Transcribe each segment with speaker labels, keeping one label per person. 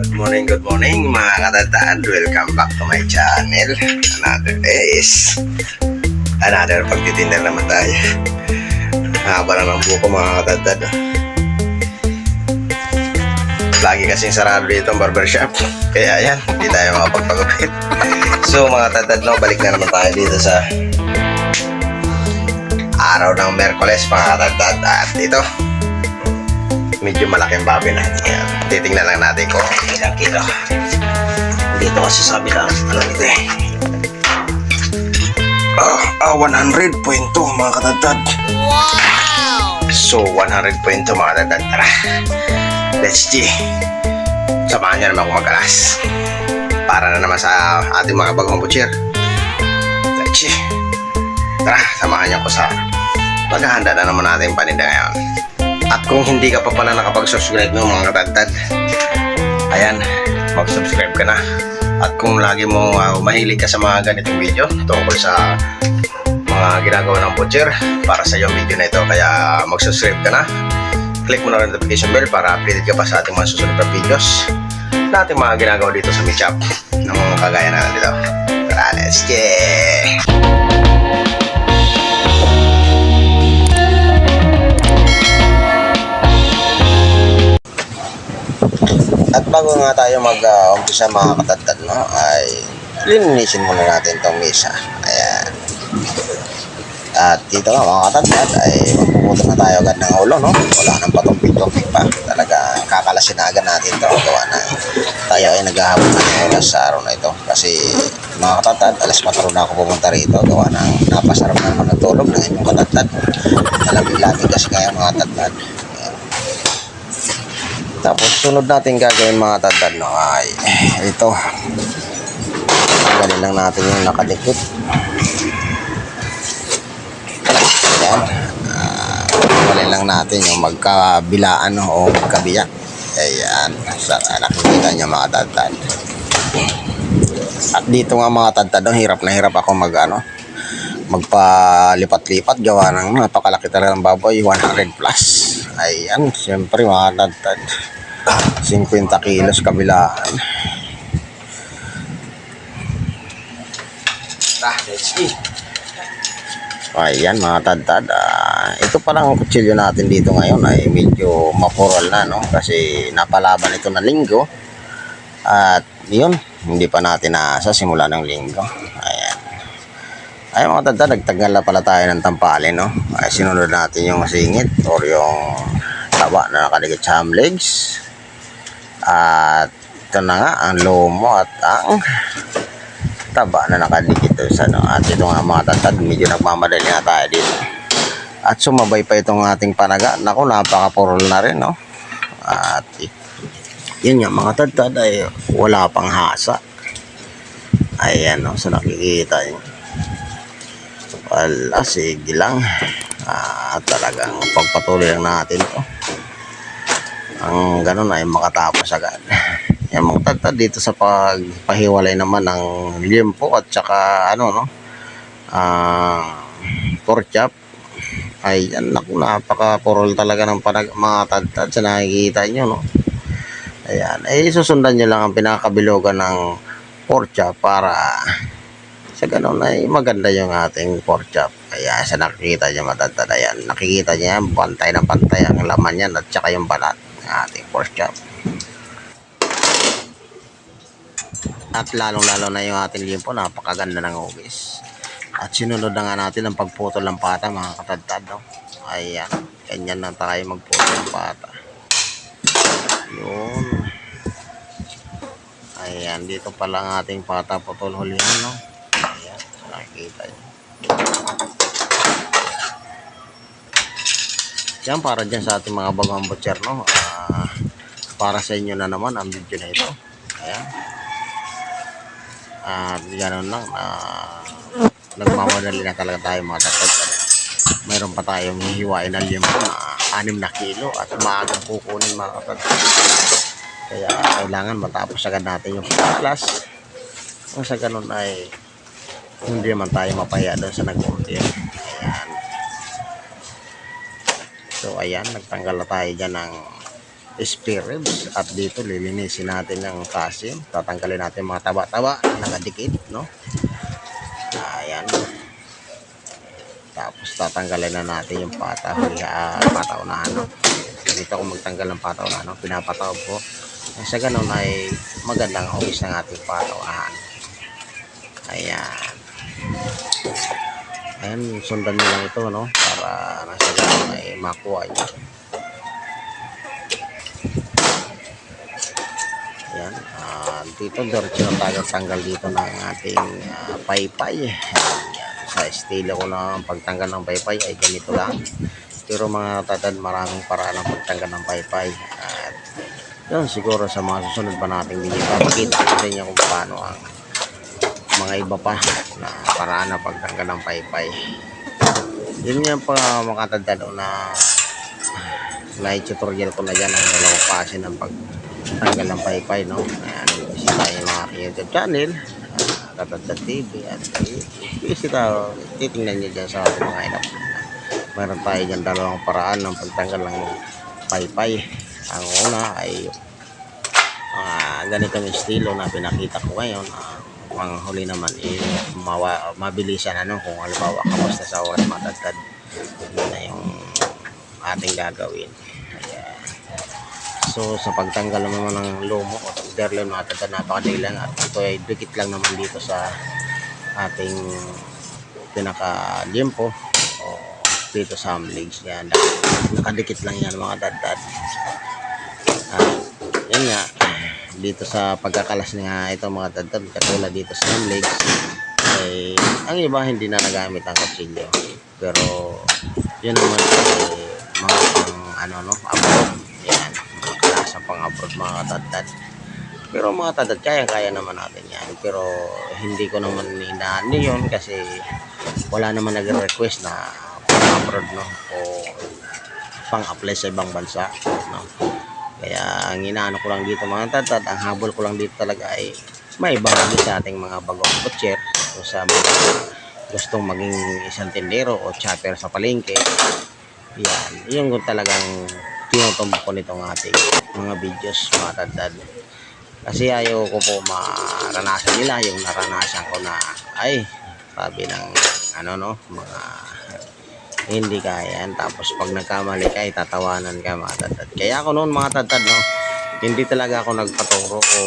Speaker 1: Good morning, good morning mga katatad. Welcome back to my channel. Another days. Another pagtitinda naman tayo. Haba na ng buko mga katatad. Lagi kasing sarado dito ang barbershop. Kaya yan, hindi tayo makapagpagupit. So mga tatad, no, balik na naman tayo dito sa araw ng Merkoles mga katatad. At ito, medyo malaking babi natin yan. Titingnan lang natin kung ilang kilo. Dito kasi sabi lang, ano nito eh. Ah, ah 100.2 mga katatad. Wow! So, 100.2 mga katatad. Tara, let's see. Samahan niyo naman ako mag-alas. Para na naman sa ating mga bagong butcher. Let's see. Tara, samahan niyo ako sa paghahanda na naman natin yung paninda ngayon. At kung hindi ka pa pala nakapag-subscribe ng mga katagtad, ayan, mag-subscribe ka na. At kung lagi mo uh, mahilig ka sa mga ganitong video tungkol sa mga ginagawa ng butcher para sa iyong video na ito, kaya mag-subscribe ka na. Click mo na rin notification bell para updated ka pa sa ating mga susunod na videos na ating mga ginagawa dito sa Michap ng mga kagaya na dito. Let's get! At bago nga tayo mag-umpisa mga katagtad, no, ay linisin muna natin itong misa. Ayan. At dito nga mga katagtad, ay magpupunta na tayo agad ng ulo, no? Wala nang patong-pitong pa. Talaga kakalasin na agad natin ito. Gawa na tayo ay naghahabol na ng oras sa araw na ito. Kasi mga katagtad, alas 4 na ako pumunta rito. Gawa na napasarap naman ng tulog ng inyong katagtad. Malamig-lamig kasi ngayon mga katagtad. Tapos sunod natin gagawin mga tadad no ay ito. Tanggalin lang natin yung nakadikit. Ayan. Uh, lang natin yung magkabilaan o magkabiyak. Ayan. Sa nakikita niyo mga tadad. At dito nga mga tadad no, hirap na hirap ako mag ano, magpalipat-lipat gawa ng napakalaki talaga ng baboy 100 plus ayan siyempre mga tadtad 50 kilos kabilaan. Ah, ayan mga tadtad. Ah, ito palang kutsilyo natin dito ngayon ay medyo mapural na no? Kasi napalaban ito na linggo. At yun hindi pa natin nasa simula ng linggo. Ayan. Ay mga tanda, nagtagal na pala tayo ng tampalin, no? Ay sinunod natin yung singit or yung taba na nakaligit sa ham legs. At ito na nga, ang lomo at ang taba na nakadikit sa no. At ito nga mga tatad, medyo nagmamadali na tayo dito. At sumabay pa itong ating panaga. Naku, napaka-purol na rin, no? At yun nga, mga tatad ay wala pang hasa. Ayan, no? So nakikita nyo. Wala, sige lang. Ah, talagang pagpatuloy lang natin to. Ang ganun ay makatapos agad. Yan mga tagtad dito sa pagpahiwalay naman ng limpo at saka ano no. Ah, pork chop. Ay, yan, naku, napaka-purol talaga ng panag mga tagtad sa nakikita nyo, no? Ayan, eh, susundan nyo lang ang pinakabilogan ng pork chop para sa ganun ay maganda yung ating pork chop. Kaya sa nakikita niya matantad yan. Nakikita niya yan, pantay na pantay ang laman yan at saka yung balat ating pork chop. At lalong lalo na yung ating limpo, napakaganda ng hugis. At sinunod na nga natin ang pagputol ng pata mga katadtad. No? Ayan, ganyan na tayo magputol ng pata. Yun. Ayan, dito pala ang ating pata putol hulihan, no? Ayan, nakikita nyo. Yan, para dyan sa ating mga bagong butcher, no? Ah, para sa inyo na naman ang video na ito. Ayan. At gano'n lang na nagmamadali na talaga tayo mga tatad. Mayroon pa tayong hihiwain na limpo na 6 na kilo at maagang kukunin mga tatad. Kaya kailangan matapos agad natin yung class. Kung sa ganun ay hindi naman tayo mapahiya doon sa nag-order. Ayan. Nagtanggal na tayo dyan ng spare ribs. At dito lilinisin natin ng kasim. Tatanggalin natin mga taba-taba na nakadikit no? Ayan. Tapos tatanggalin na natin yung pata uh, pata unahan no? dito ako magtanggal ng pata unahan no? pinapataw ko. Sa ganun ay magandang hugis ng ating pata unahan ayan. Ayan sundan nyo lang ito no para ganun ay makuha nyo Ayan. ah dito, diretso na tayo tanggal dito ng ating ah, paypay. Ayan. Sa estilo ko na pagtanggal ng paypay ay ganito lang. Pero mga tatad, maraming paraan ng pagtanggal ng paypay. At yun, siguro sa mga susunod pa nating video, papakita ko sa inyo kung paano ang mga iba pa na paraan ng pagtanggal ng paypay. Yun nga pa mga tatad na na-tutorial ko na dyan ang dalawang klase ng pagtanggal ng paypay no? Ayan bisita yung mga youtube channel. Tatadad TV at bisita titingnan nyo dyan sa ating mga inap meron tayo dyan dalawang paraan ng pagtanggal ng paypay. Ang una ay uh, ganitong estilo na pinakita ko ngayon. Uh, ang huli naman eh, mawa, mabilisan ano kung halimbawa kamusta sa oras matagtad na yung ating gagawin. Ayan. so sa pagtanggal naman ng lomo o derlo natin napakadali lang at ito ay dikit lang naman dito sa ating pinaka limpo o dito sa legs yan nakadikit lang yan mga daddad. At yun nga dito sa pagkakalas nga ito mga daddad katulad dito sa legs ay ang iba hindi na nagamit ang kutsilyo. Pero yun naman ay mga pang ano no abroad. Yan mga kalasa pang abroad mga katadad pero mga tatad kaya kaya naman natin yan. Pero hindi ko naman inaano yun kasi wala naman nagre-request na pang abroad no o pang apply sa ibang bansa no kaya ang inaano ko lang dito mga tatad ang habol ko lang dito talaga ay may bahagi sa ating mga bagong butcher o sa mga gustong maging isang tindero o chopper sa palengke. Yan. Yung talagang tinutumbok ko nitong ating mga videos mga tadad kasi ayaw ko po maranasan nila yung naranasan ko na ay sabi ng ano no mga hindi kaya yan. Tapos pag nagkamali ka tatawanan ka mga tadad kaya ako noon mga tadad no hindi talaga ako nagpaturo o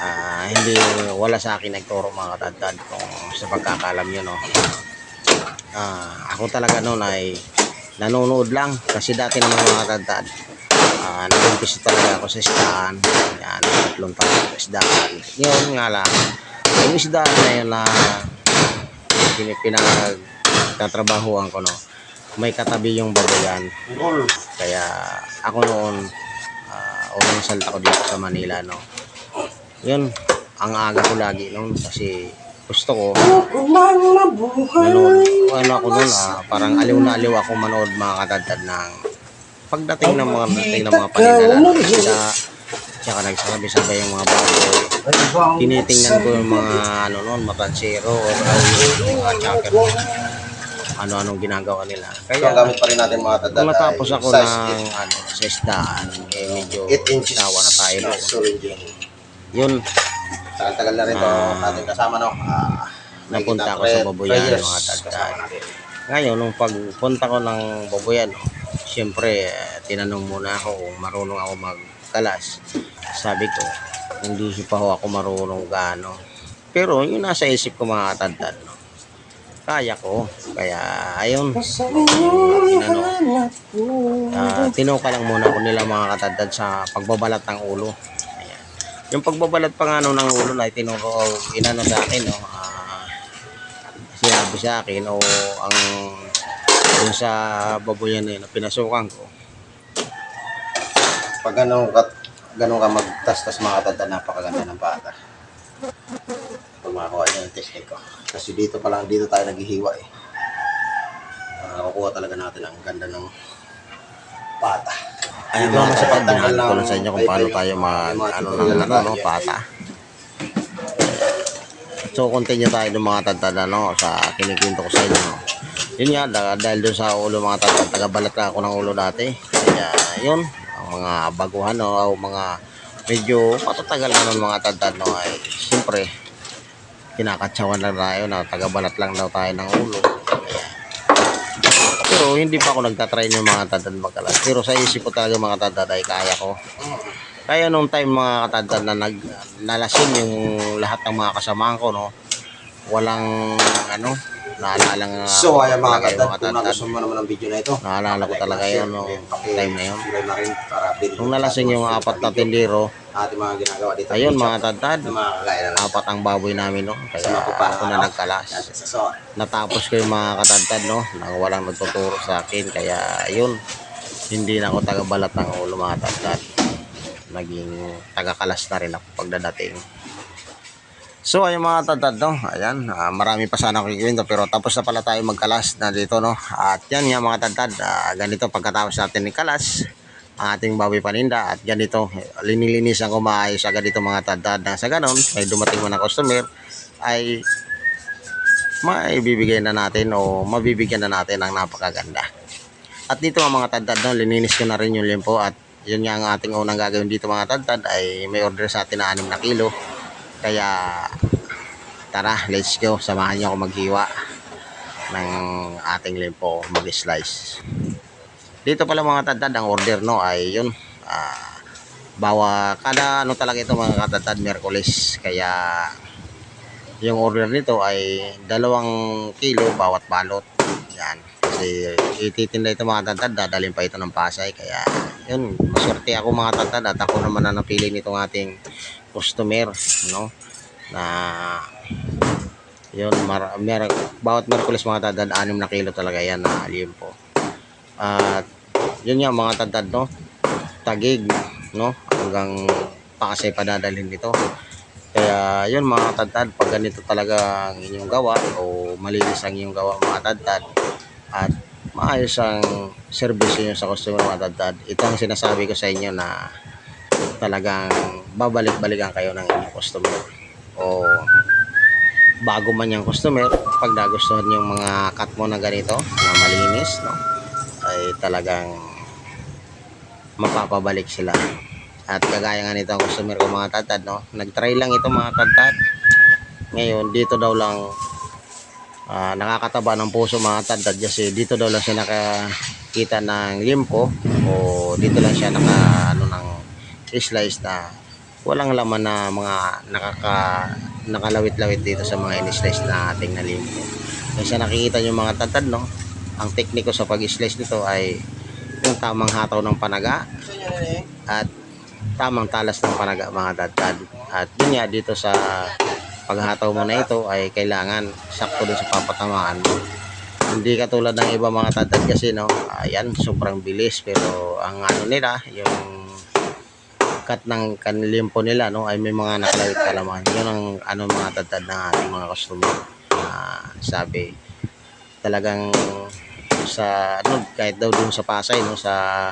Speaker 1: ah, hindi wala sa akin nagturo mga tadad kung sa pagkakalam nyo no. Ah, ako talaga noon ay nanonood lang. Kasi dati naman mga tadad uh, nag-umpisa talaga ako sa isdaan. Yan, tatlong taon sa isdaan. Yun nga lang. Yung isdaan na yun na pinagtatrabahuan ko no? May katabi yung babayan. Kaya ako noon uh, unang salta ko dito sa Manila no? Yun ang aga ko lagi noon kasi gusto ko manood ano ako noon ah, parang aliw na aliw ako manood mga katadtad ng pagdating ng mga dating ng mga panindalan isda tsaka nagsasabi-sabay yung mga baboy tinitingnan ko yung mga ano noon matansero o mga chopper ano-anong ginagawa nila
Speaker 2: Kaya
Speaker 1: kaya
Speaker 2: gamit pa rin natin mga tadad.
Speaker 1: nung natapos
Speaker 2: ay
Speaker 1: ako
Speaker 2: size
Speaker 1: ng ano, sa isdaan eh medyo
Speaker 2: 8 inches.
Speaker 1: na tayo doon
Speaker 2: solid yun.
Speaker 1: yun
Speaker 2: Tagal-tagal na rin to
Speaker 1: Ah.
Speaker 2: natin kasama no. Ah,
Speaker 1: napunta ako
Speaker 2: ko
Speaker 1: sa Babuyan
Speaker 2: years
Speaker 1: mga
Speaker 2: natin.
Speaker 1: Ngayon, nung pagpunta ko ng Babuyan, siyempre, eh, tinanong muna ako kung marunong ako magkalas. Sabi ko, hindi pa ho ako marunong gaano. Pero yung nasa isip ko mga katandad, no, kaya ko. Kaya, ayun, inano, uh, tinuka lang muna ako nila mga katandad sa pagbabalat ng ulo. Ayan. Yung pagbabalat pa nga no, ng ulo na tinuro, inano sa akin, no, ah, sinabi sa akin o ang dun sa baboyan na yun na pinasukan ko
Speaker 2: Pag ganun ka, ganun ka magtastas mga tadad, napakaganda ng bata. Pag makakuha niya yung technique ko. Kasi dito pa lang, dito tayo naghihiwa eh. Uh, nakukuha talaga natin ang ganda ng bata.
Speaker 1: ayun mga
Speaker 2: sa
Speaker 1: binahagi ko
Speaker 2: ng
Speaker 1: lang sa inyo kung paano tayo mag ano ng ano no pata so continue tayo ng mga tadtad ano sa kinikwento ko sa inyo yun nga da- dahil doon sa ulo mga tadtad tagabalat na ako ng ulo dati kaya yun mga baguhan no, o mga medyo matatagal na ng mga tadtad no ay siyempre kinakatsawan lang tayo na tagabalat lang daw tayo ng ulo. Pero hindi pa ako nagtatry ng mga tadtad magkalas. Pero sa isip ko talaga mga tadtad ay kaya ko. Kaya nung time mga katadtad na nag nalasing yung lahat ng mga kasamahan ko no, walang ano, naalala nga
Speaker 2: So, ayan mga katad, kung nagustuhan mo naman ang video na ito,
Speaker 1: Naalala ko talaga yun no, time na yun. Nung nalasing yung apat na tindero,
Speaker 2: ating mga ginagawa dito.
Speaker 1: ayun mga
Speaker 2: lang.
Speaker 1: apat ang baboy namin no. Kaya ako na nagkalas. Natapos ko yung mga katadtad no, nang walang nagtuturo sa akin. Kaya yun, hindi na ako tagabalat ng ulo mga tadtad. Naging tagakalas na rin ako pagdadating. So ayun mga tadtad no, ayan, ah, marami pa sana akong kikwento pero tapos na pala tayo magkalas na dito no. At yan nga mga tadtad, ah, ganito pagkatapos natin ni kalas, ang ating baboy paninda at ganito, linilinisan ko maayos agad dito mga tadtad na sa ganon, may dumating man na customer ay maibibigay na natin o mabibigyan na natin ng napakaganda. At dito mga mga tadtad no, lininis ko na rin yung limpo at yun nga ang ating unang gagawin dito mga tadtad ay may order sa atin na 6 na kilo. Kaya tara, let's go. Samahan niyo ako maghiwa ng ating limpo mag-slice. Dito pala mga tadtad ang order no ay yun ah, bawa kada ano talaga ito mga katadtad Merkulis kaya yung order nito ay dalawang kilo bawat balot. Yan. Kasi ititinda ito mga tantad dadalhin pa ito ng Pasay. Kaya yun maswerte ako mga tantad at ako naman na napili nitong ating customer no na yun mar, mer, bawat Merkulis mga tantad 6 na kilo talaga yan na limpo at yun nga mga tantad no? Tagig no? Hanggang Pasay pa dadalhin dito. Kaya yun mga tadtad, pag ganito talaga ang inyong gawa o malinis ang inyong gawa mga tadtad at maayos ang service nyo sa customer mga tadtad, ito ang sinasabi ko sa inyo na talagang babalik-balikan kayo ng inyong customer. O bago man yung customer, pag nagustuhan yung mga cut mo na ganito na malinis, no, ay talagang mapapabalik sila. At kagaya nga nito ang customer ko mga tatad, no? Nag-try lang ito mga tatad. Ngayon, dito daw lang ah, nakakataba ng puso mga tatad kasi dito daw lang siya nakakita ng limpo o dito lang siya naka ano ng slice na walang laman na mga nakaka nakalawit-lawit dito sa mga in-slice na ating na limpo. Kasi nakikita nyo mga tatad, no? Ang tekniko sa pag-slice nito ay yung tamang hataw ng panaga at tamang talas ng panaga mga dadad. At yun nga dito sa paghataw mo na ito ay kailangan sakto dun sa papatamaan mo. Hindi katulad ng iba mga dadad kasi no, ayan sobrang bilis pero ang ano nila yung cut ng kanilimpo nila no ay may mga nakalawit kalaman. Yun ang ano mga dadad ng ating mga customer. na sabi talagang sa ano kahit daw dun sa Pasay no sa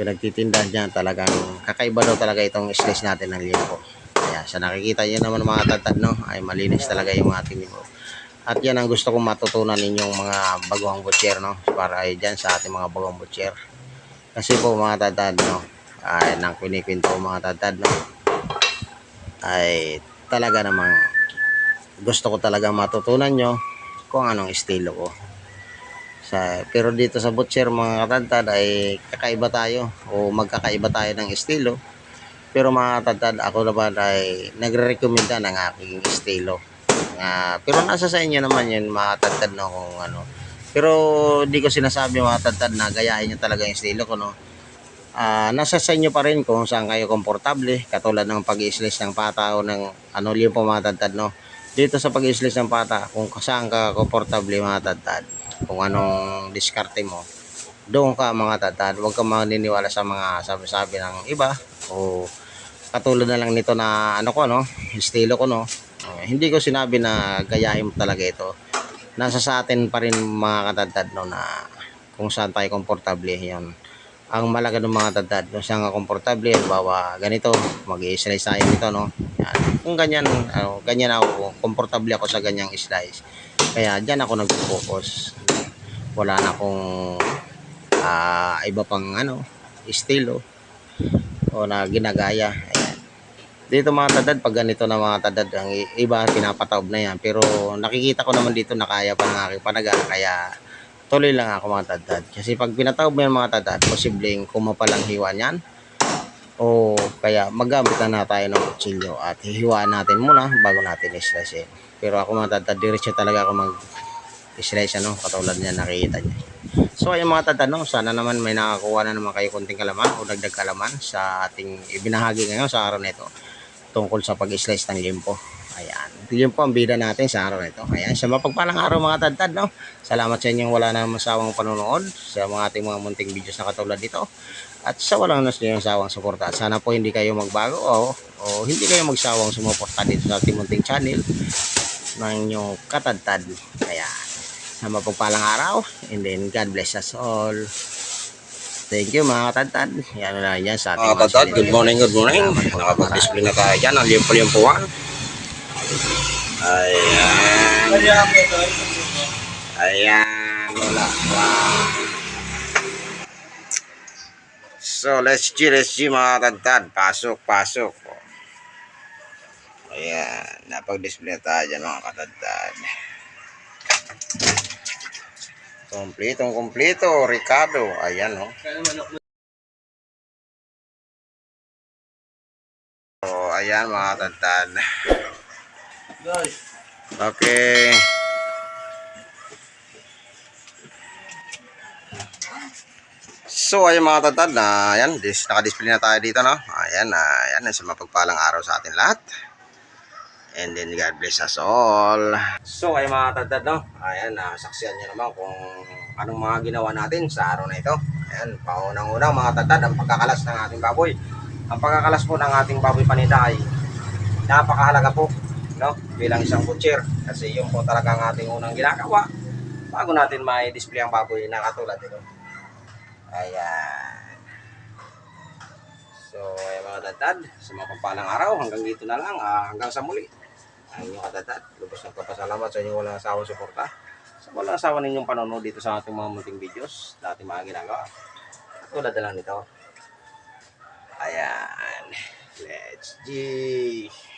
Speaker 1: pinagtitinda niya talagang kakaiba daw talaga itong slice natin ng limpo. Kaya sa nakikita niyo naman mga tatad no, ay malinis talaga yung ating limpo. At yan ang gusto kong matutunan ninyong mga baguhang butcher no, para ay dyan sa ating mga baguhang butcher. Kasi po mga tatad no, ay nang kwinikwento mga tatad no, ay talaga namang gusto ko talaga matutunan nyo kung anong estilo ko. Sa, pero dito sa butcher mga katantad ay kakaiba tayo o magkakaiba tayo ng estilo. Pero mga katantad ako naman ay nagre-recommenda ng aking estilo. Ah, pero nasa sa inyo naman yun mga katantad no kung ano. Pero di ko sinasabi mga katantad na gayahin nyo talaga yung estilo ko no. Ah, nasa sa inyo pa rin kung saan kayo komportable katulad ng pag-i-slice ng pata o ng ano mga katantad no. Dito sa pag-i-slice ng pata kung saan ka komportable mga katantad kung anong diskarte mo doon ka mga tatad. Huwag ka maniniwala sa mga sabi-sabi ng iba. O katulad na lang nito na ano ko no? Estilo ko no? Eh, hindi ko sinabi na gayahin mo talaga ito. Nasa sa atin pa rin mga katadtad no na kung saan tayo komportable yan. Ang malaga ng mga tatad kung saan ka komportable bawa ganito mag-i-slice tayo nito no? Yan. kung ganyan ano, ganyan ako komportable ako sa ganyang slice. Kaya diyan ako nagpo-focus wala na akong ah, iba pang ano estilo o na ginagaya. Ayan. Dito mga tadad, pag ganito na mga tadad, ang iba pinapataob na yan. Pero nakikita ko naman dito na kaya pa ng aking panaga. Kaya tuloy lang ako mga tadad. Kasi pag pinataob mo yan mga tadad, posibleng kumapalang hiwa niyan. O kaya magamit na na tayo ng kutsilyo at hihiwaan natin muna bago natin i-slice. Pero ako mga tadad, diretso talaga ako mag slice ano, katulad niya nakikita niya. So ayun mga tadad, no, sana naman may nakakuha na naman kayo konting kalaman o dagdag kalaman sa ating ibinahagi ngayon sa araw na ito tungkol sa pag-slice ng limpo. Ayan. Yun po ang bida natin sa araw na ito. Ayan. Sa mapagpalang araw mga tadtad, no? Salamat sa inyong wala na masawang panonood sa mga ating mga munting videos na katulad dito. At sa walang nas niyong sawang suporta. Sana po hindi kayo magbago o, o hindi kayo magsawang sumuporta dito sa ating munting channel ng inyong katadtad. Kaya sa mapagpalang araw and then God bless us all. Thank you mga katadtad. Yan na lang yan sa ating
Speaker 2: Mga
Speaker 1: sarili.
Speaker 2: good morning, good morning. Nakapag-display na tayo dyan, ang limpo-limpuan. Ayan. Ayan, wala. Wow. So, let's G, let's G mga katad. Pasok, pasok. Ayan, napag-display na tayo dyan mga katadad. Kompletong kompleto, Ricardo. Ayan, oh. So, ayan mga katadad. Okay. So, ayun mga tatad na ayan, dis, naka-display na tayo dito, no? Ayan, ayan, sa mapagpalang araw sa atin lahat. And then, God bless us all. So, ayun mga tatad, no? Ayan, ah, saksiyan nyo naman kung anong mga ginawa natin sa araw na ito. Ayan, paunang-unang mga tatad, ang pagkakalas ng ating baboy. Ang pagkakalas po ng ating baboy panita ay napakahalaga po, no? Bilang isang butcher. Kasi yun po talaga ang ating unang ginagawa bago natin may display ang baboy na katulad ito. Ayan. So, ayan mga tatad, sa mga pagpalang araw, hanggang dito na lang, ah, hanggang sa muli. Ang inyong katatad, lubos ng papasalamat sa inyong walang asawang suporta. Sa walang asawa ninyong panonood dito sa ating mga munting videos, dati mga ginagawa. Tulad na lang nito. Ayan. Let's G.